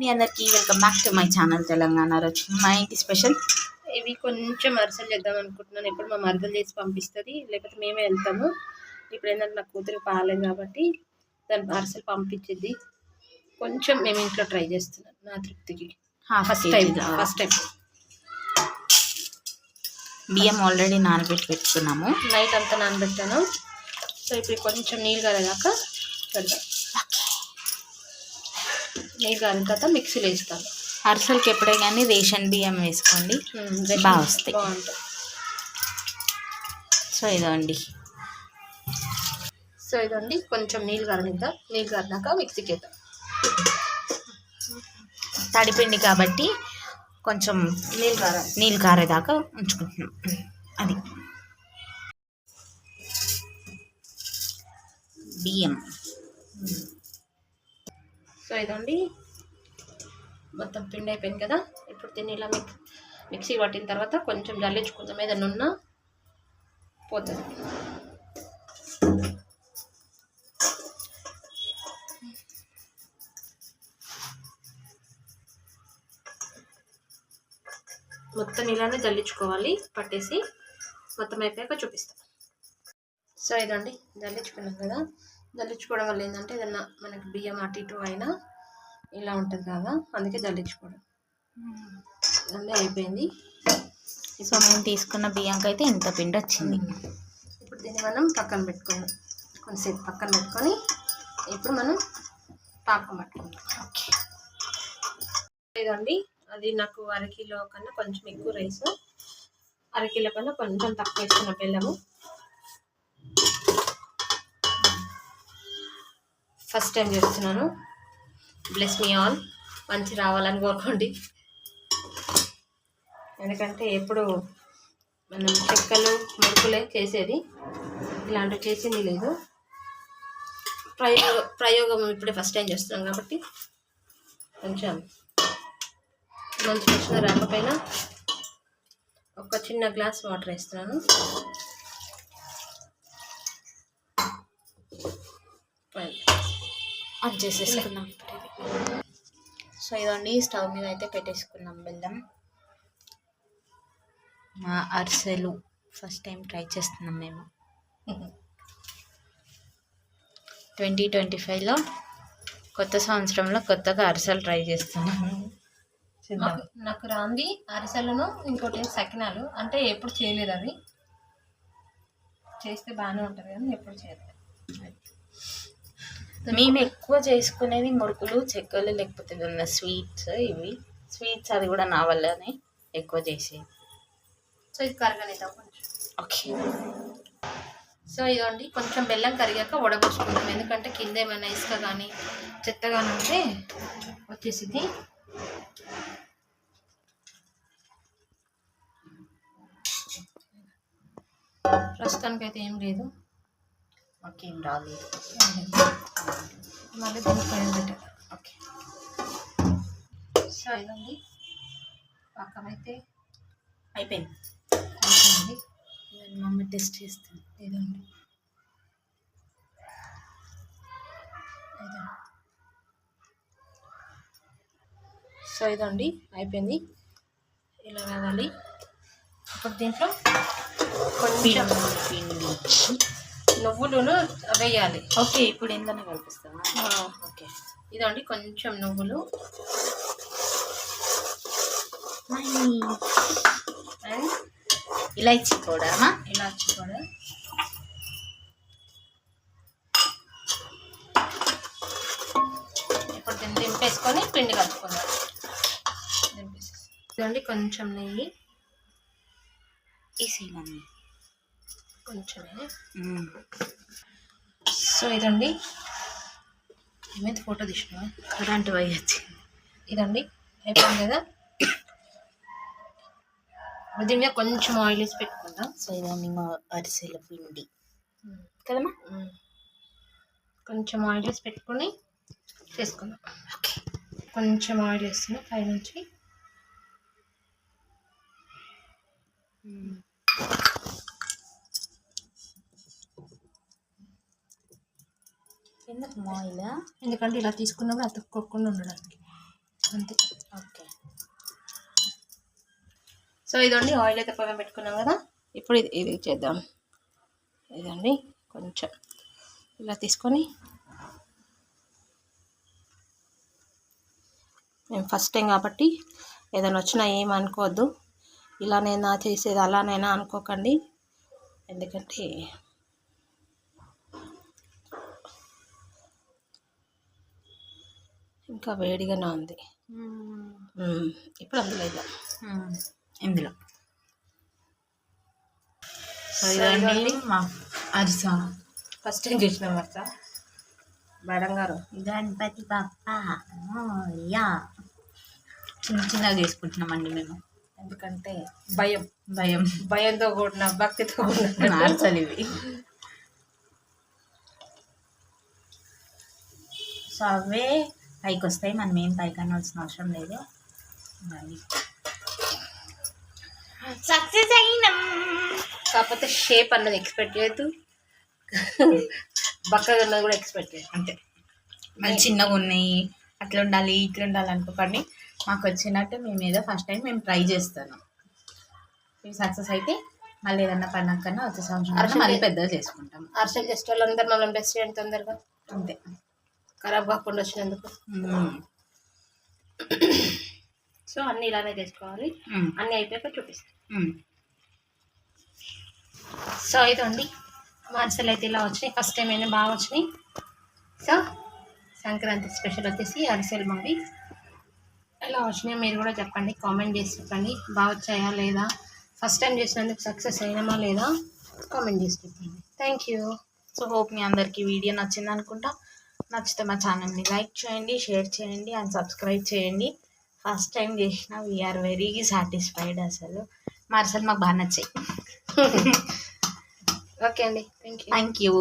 మీ అందరికీ welcome back to my channel Telangana Ruchi మా ఇంటి స్పెషల్. ఇవి కొంచెం అరసలు చేద్దాం అనుకుంటున్నాను. ఎప్పుడు మా మరదలు చేసి పంపిస్తుంది లేకపోతే మేమే వెళ్తాము. ఇప్పుడు ఏంటంటే నా కూతురు పాలేదు కాబట్టి దాని అరసలు పంపించింది. కొంచెం మేము ఇంట్లో ట్రై చేస్తున్నాం నా తృప్తికి. ఫస్ట్ టైం ఫస్ట్ టైం బియ్యం ఆల్రెడీ నానబెట్టి పెట్టుకున్నాము. నైట్ అంతా నానబెట్టాను. సో ఇప్పుడు కొంచెం నీళ్ళు కాలేదాకా పెడదాం. కాలిన తర్వాత మిక్సీలో వేస్తాను. అరిసెలకి ఎప్పుడే కానీ రేషన్ బియ్యం వేసుకోండి. బాగా వస్తాయి. సో ఇదండి సో ఇదండి కొంచెం నీళ్ళు కారనిద్దాం. నీళ్ళు కారినాక మిక్సీకి వేద్దాం. తడిపిండి కాబట్టి కొంచెం నీళ్ళు కారాలి. నీళ్ళు కారేదాకా ఉంచుకుంటున్నాం. అది. బియ్యం. సో ఇదండి. మొత్తం పిండి అయిపోయింది కదా. ఇప్పుడు దీన్ని ఇలా మిక్సీ పట్టిన తర్వాత కొంచెం జల్లించుకుందాం. ఏదైనా ఉన్నా పోతుంది. మొత్తం ఇలానే జల్లించుకోవాలి. పట్టేసి మొత్తం అయిపోయాక చూపిస్తాం. సో ఇదండి జల్లించుకున్నాం కదా. జల్లించుకోవడం వల్ల ఏంటంటే ఏదన్నా మనకి బియ్యం అటు ఇటు అయినా ఇలా ఉంటుంది కదా అందుకే జల్లించుకోవడం అన్నీ అయిపోయింది. సో మేము తీసుకున్న బియ్యంకి అయితే ఇంత పిండి వచ్చింది. ఇప్పుడు దీన్ని మనం పక్కన పెట్టుకుందాం కొంతసేపు పక్కన పెట్టుకొని ఇప్పుడు మనం పాకం పట్టుకుందాం. ఓకే. ఇదండి అది నాకు అరకిలో కన్నా కొంచెం ఎక్కువ రైస్. అరకిలో కన్నా కొంచెం తక్కువ వేసుకున్న బెల్లము. ఫస్ట్ టైం చేస్తున్నాను. బ్లెస్ మీ ఆల్ మంచి రావాలని కోరుకోండి. ఎందుకంటే ఎప్పుడు మనం చెక్కలు మురుకులే చేసేది. ఇలాంటివి చేసింది లేదు. ప్రయోగ ప్రయోగం ఇప్పుడే ఫస్ట్ టైం చేస్తున్నాం కాబట్టి కొంచెం మంచి వచ్చిన రాకపోయినా ఒక చిన్న గ్లాస్ వాటర్ వేస్తున్నాను. ఆన్ చేసేసుకున్నాం సో ఇదండి స్టవ్ మీద అయితే పెట్టేసుకున్నాం బెల్లం మా అరిసెలు ఫస్ట్ టైం ట్రై చేస్తున్నాం మేము. ట్వంటీ ట్వంటీ ఫైవ్లో కొత్త సంవత్సరంలో కొత్తగా అరిసెలు ట్రై చేస్తున్నాము నాకు రాంది అరిసెలను ఇంకోటి సకినాలు. అంటే ఎప్పుడు చేయలేదు అవి. చేస్తే బాగానే ఉంటుంది కానీ ఎప్పుడు చేయలేదు. మేము ఎక్కువ చేసుకునేది మురుకులు చెక్కలు లేకపోతే ఏదన్నా స్వీట్స్ ఇవి. స్వీట్స్ అది కూడా నా వల్లనే ఎక్కువ చేసేది. సో ఇది కరగనిద్దాం ఓకే. సో ఇదండి కొంచెం బెల్లం కరిగాక వడబోసుకుంటాం ఎందుకంటే కింద ఏమైనా ఇసుక కానీ చెత్త కానీ ఉంటే వచ్చేసింది. ప్రస్తుతానికైతే ఏం లేదు. ఓకే ఏం రాలేదు మళ్ళీ దీన్ని పైన పెట్టాలి ఓకే. సో ఇదండి పక్కనైతే అయిపోయింది. అయిపోయింది. ఇవన్నీ మమ్మీ టెస్ట్ ఇదండి. ఇదండి. సో ఇదండి. అయిపోయింది. ఇలా రావాలి. ఇప్పుడు దీంట్లో కొంచెం పిండి. నువ్వులను వేయాలి. ఓకే ఇప్పుడు ఏందనే కల్పిస్తావా? ఓకే. ఇదండి కొంచెం నువ్వులు. అండ్ ఇలాచి పౌడర్మా ఇలాచి కూడా ఇప్పుడు దీన్ని దింపేసుకొని పిండి కలుపుకుందాం. ఇదండి కొంచెం నెయ్యి. EC mummy. కొంచెమే. సో ఇదండి. ఏమైతే ఫోటో తీసినా కరెంట్ పోయి వచ్చింది ఇదండి. అయిపోయింది కదా? దీని మీద కొంచెం ఆయిల్ వేసి పెట్టుకుందాం? సో ఇదండి మా అరిసెల పిండి. కదమ్మా. కొంచెం ఆయిల్ వేసి పెట్టుకొని చేసుకుందాం. ఓకే. కొంచెం ఆయిల్ వేస్తున్నా పైనుంచి. ఆయిల్? ఎందుకంటే ఇలా తీసుకున్నప్పుడు అతుక్కోకుండా ఉండడానికి. అంతే. ఓకే. సో ఇదండి ఆయిల్ అయితే పొగ పెట్టుకున్నాం కదా? ఇప్పుడు ఇది ఇది చేద్దాం. ఇదండి కొంచెం ఇలా తీసుకొని మేము ఫస్ట్ టైం కాబట్టి ఏదైనా వచ్చినా ఏం అనుకోవద్దు. ఇలానైనా చేసేది అలానైనా అనుకోకండి. ఎందుకంటే ఇంకా వేడిగానే ఉంది. ఇప్పుడు అందులో ఇద్దాం. ఇందులో. మా అరిసా. ఫస్ట్ టైం చేసినాం వర్ష మేడం గారు. గణపతి పప్ప యా. చిన్న చిన్నగా చేసుకుంటున్నామండి మేము. ఎందుకంటే భయం. భయం. భయంతో కూడిన భక్తితో కూడిన. మార్చాలి ఇవి. సో అవే పైకి వస్తాయి మనం ఏం పైకి అనాల్సిన అవసరం లేదు. సక్సెస్ అయినాం. కాకపోతే షేప్ అన్నది ఎక్స్పెక్ట్ చేయొద్దు. బక్కగా ఉన్నది కూడా ఎక్స్పెక్ట్ చేయొద్దు అంతే. మళ్ళీ చిన్నగా ఉన్నాయి అట్లా ఉండాలి ఇట్లా ఉండాలి అనుకోకండి. మాకు వచ్చినట్టు మేము ఏదో ఫస్ట్ టైం మేము ట్రై చేస్తాను. ఇవి సక్సెస్ అయితే మళ్ళీ ఏదన్నా పండగ కన్నా వచ్చే సంవత్సరం మళ్ళీ పెద్దగా చేసుకుంటాం అర్చలు చేసే వాళ్ళందరూ మనం బెస్ట్ చేయండి తొందరగా. అంతే. ఖరాబ్ కాకుండా వచ్చినందుకు. సో అన్ని ఇలానే చేసుకోవాలి. అన్ని అయిపోయాక చూపిస్తాం. సో ఇదండి. మార్చలు అయితే ఇలా వచ్చినాయి. ఫస్ట్ టైం అయినా బాగా వచ్చినాయి. సో సంక్రాంతి స్పెషల్ వచ్చేసి అరిసెలు మావి. ఎలా వచ్చినాయి మీరు కూడా చెప్పండి. కామెంట్ చేసి చెప్పండి. బాగా వచ్చాయా లేదా? ఫస్ట్ టైం చేసినందుకు సక్సెస్ అయినామా లేదా? కామెంట్ చేసి చెప్పండి. థ్యాంక్ యూ సో హోప్ మీ అందరికీ వీడియో నచ్చింది అనుకుంటా. నచ్చితే మా ఛానల్ని లైక్ చేయండి షేర్ చేయండి అండ్ సబ్స్క్రైబ్ చేయండి. ఫస్ట్ టైం చేసిన వీఆర్ వెరీ సాటిస్ఫైడ్ అసలు. మరి అసలు మాకు బాగా నచ్చాయి. ఓకే అండి. Thank you thank you